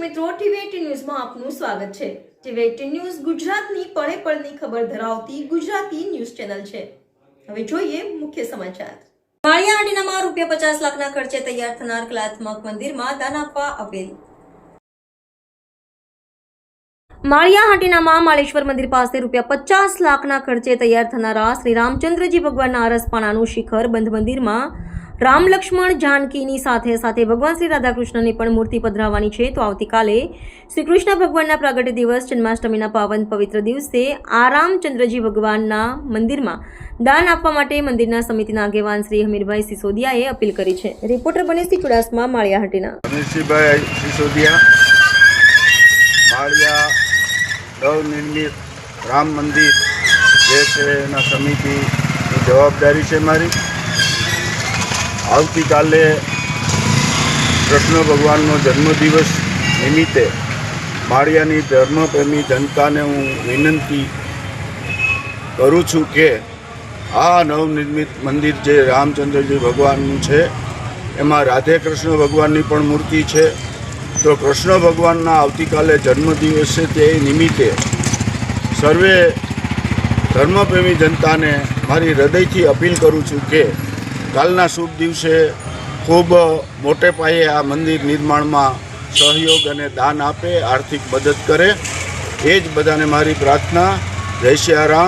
મિત્રો, ટીવી ન્યૂઝમાં આપનું સ્વાગત છે. ટીવી ન્યૂઝ ગુજરાતની પળે પળની ખબર ધરાવતી ગુજરાતી ન્યૂઝ ચેનલ છે. હવે જોઈએ મુખ્ય સમાચાર. માળિયા રૂપિયા પચાસ લાખના ખર્ચે તૈયાર થનાર કલાત્મક મંદિરમાં દાન આપવા અપીલ. માળિયા હાંટીનામાં માળેશ્વર મંદિર પાસે રૂપિયા પચાસ લાખના ખર્ચે તૈયાર થનારા શ્રી રામચંદ્રજી ભગવાનના અરસપાણાનું શિખર બંધ મંદિરમાં રામ લક્ષ્મણ જાનકીની સાથે સાથે ભગવાન શ્રી રાધાકૃષ્ણની પણ મૂર્તિ પધરાવવાની છે. તો આવતીકાલે શ્રી કૃષ્ણ ભગવાનના પ્રાગટ્ય દિવસ, જન્માષ્ટમીના પાવન પવિત્ર દિવસે આરામચંદ્રજી રામચંદ્રજી ભગવાનના મંદિરમાં દાન આપવા માટે મંદિરના સમિતિના આગેવાન શ્રી હમીરભાઈ સિસોદિયાએ અપીલ કરી છે. રિપોર્ટર બનેશથી ચુડાસમા, માળિયા હાંટીના. સિસોદિયા, માળિયા નવનિર્મિત રામ મંદિર જે છે એના સમિતિની જવાબદારી છે મારી. આવતીકાલે કૃષ્ણ ભગવાનનો જન્મદિવસ નિમિત્તે માળિયાની ધર્મપ્રેમી જનતાને હું વિનંતી કરું છું કે આ નવનિર્મિત મંદિર જે રામચંદ્રજી ભગવાનનું છે, એમાં રાધે કૃષ્ણ ભગવાનની પણ મૂર્તિ છે. તો કૃષ્ણ ભગવાનના આવતીકાલે જન્મદિવસ છે તે નિમિત્તે સર્વે ધર્મપ્રેમી જનતાને મારી હૃદયથી અપીલ કરું છું કે કાલના શુભ દિવસે ખૂબ મોટે પાયે આ મંદિર નિર્માણમાં સહયોગ અને દાન આપે, આર્થિક મદદ કરે. એ જ બધાને મારી પ્રાર્થના. જય શ્રી રામ.